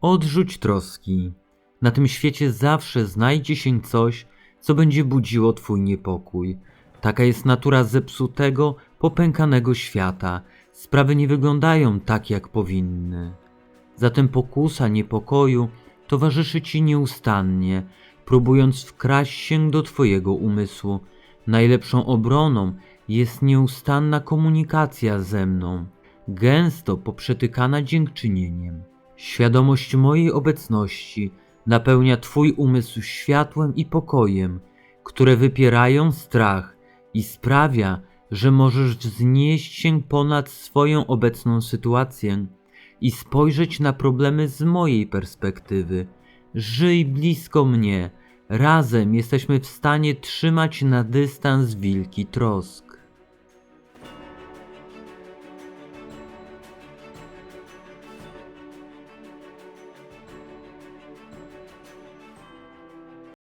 Odrzuć troski. Na tym świecie zawsze znajdzie się coś, co będzie budziło twój niepokój. Taka jest natura zepsutego, popękanego świata. Sprawy nie wyglądają tak, jak powinny. Zatem pokusa niepokoju towarzyszy ci nieustannie, próbując wkraść się do twojego umysłu. Najlepszą obroną jest nieustanna komunikacja ze mną, gęsto poprzetykana dziękczynieniem. Świadomość mojej obecności napełnia twój umysł światłem i pokojem, które wypierają strach i sprawia, że możesz wznieść się ponad swoją obecną sytuację i spojrzeć na problemy z mojej perspektywy. Żyj blisko mnie. Razem jesteśmy w stanie trzymać na dystans wilki trosk.